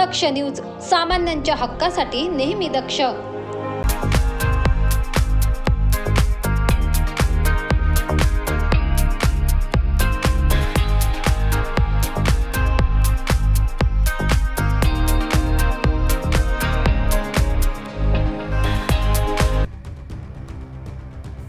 दक्ष news सामान्यांच्या हक्कासाठी नेहमी दक्ष.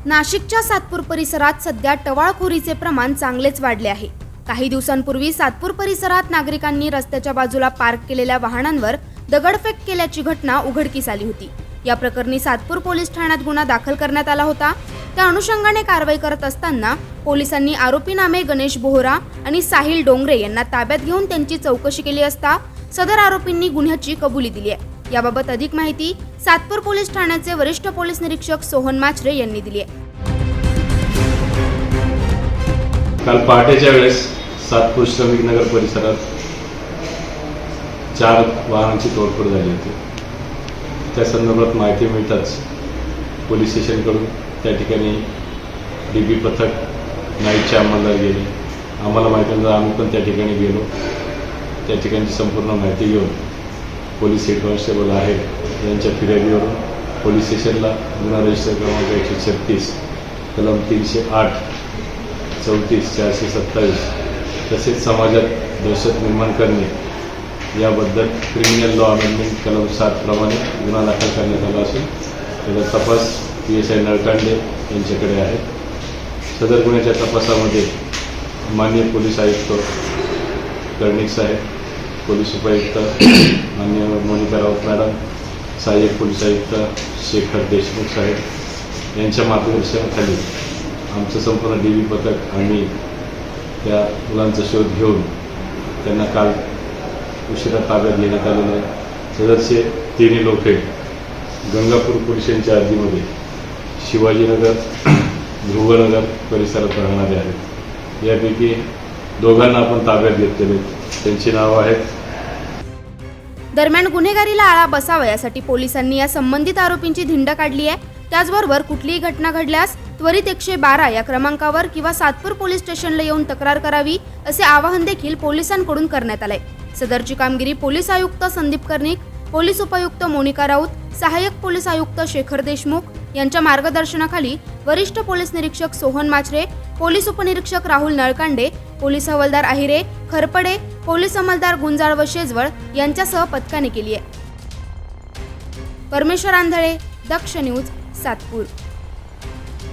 नाशिकच्या सातपूर परिसरात सध्या टवाळखोरीचे प्रमाण चांगलेच वाढले आहे. काही दिवसांपूर्वी सातपूर परिसरात नागरिकांनी रस्त्याच्या बाजूला पार्क केलेल्या वाहनांवर दगडफेक केल्याची घटना उघडकीस आली होती. या प्रकरणी सातपूर पोलीस ठाण्यात गुन्हा दाखल करण्यात आला होता. त्या अनुषंगाने कारवाई करत असताना पोलिसांनी आरोपी नामे गणेश बोहरा आणि साहिल डोंगरे यांना ताब्यात घेऊन त्यांची चौकशी केली असता सदर आरोपींनी गुन्ह्याची कबुली दिली आहे. याबाबत अधिक माहिती सातपूर पोलीस ठाण्याचे वरिष्ठ पोलीस निरीक्षक सोहन माचरे यांनी दिली आहे. काल पहाटेच्या वेळेस सातपूर श्रमिक नगर परिसरात चार वाहनांची तोडफोड झाली होती. त्या संदर्भात माहिती मिळताच पोलीस स्टेशनकडून त्या ठिकाणी डी बी पथक नाईटच्या अंमलदार गेले. आम्हाला माहिती नंतर आम्ही पण त्या ठिकाणी गेलो. त्या ठिकाणची संपूर्ण माहिती घेऊन पोलीस हेड कॉन्स्टेबल आहे यांच्या फिर्यादीवरून पोलीस स्टेशनला गुन्हा रजिस्टर क्रमांक एकशे छत्तीस कलम तीनशे आठ चौतीस चारशे सत्तावीस तसेच समाजात दहशत निर्माण करणे. याबद्दल क्रिमिनल लॉ अमेंडमेंट कलम सात प्रमाणे गुन्हा दाखल करण्यात आला असून त्याचा तपास पी एस आय नळकांडे यांच्याकडे आहे. सदर गुन्ह्याच्या तपासामध्ये माननीय पोलीस आयुक्त कर्णिक साहेब पोलीस उपायुक्त मान्य मोनिका राऊत मॅडम सहाय्यक पोलीस आयुक्त शेखर देशमुख साहेब यांच्या मार्गदर्शनाखाली आमचं संपूर्ण डी व्ही पथक आणि त्या मुलांचा शोध घेऊन त्यांना काल उशिरा ताब्यात घेण्यात आलेलं आहे. सदरचे तिन्ही लोक गंगापूर पोलिसांच्या स्टेशनच्या हद्दीमध्ये शिवाजीनगर ध्रुवनगर परिसरात राहणारे आहेत. यापैकी दोघांना आपण ताब्यात घेतलेले त्यांची नावं आहेत. दरम्यान गुन्हेगारीला आळा बसावा यासाठी पोलिसांनी या संबंधित आरोपींची धिंड काढली आहे. त्याचबरोबर कुठलीही घटना घडल्यास त्वरित एकशे बारा या क्रमांकावर किंवा सातपूर पोलीस स्टेशनला येऊन तक्रार करावी असे आवाहन देखील पोलिसांकडून करण्यात आले सदरची कामगिरी पोलीस आयुक्त संदीप कर्णिक पोलीस उपायुक्त मोनिका राऊत सहाय्यक पोलीस आयुक्त शेखर देशमुख यांच्या मार्गदर्शनाखाली वरिष्ठ पोलीस निरीक्षक सोहन माचरे पोलीस उपनिरीक्षक राहुल नळकांडे पोलीस हवालदार आहिरे खरपडे पोलीस अंमलदार गुंजाळ व शेजवळ यांच्यासह पथकाने केली आहे. परमेश्वर आंधळे दक्ष न्यूज. सातपूर.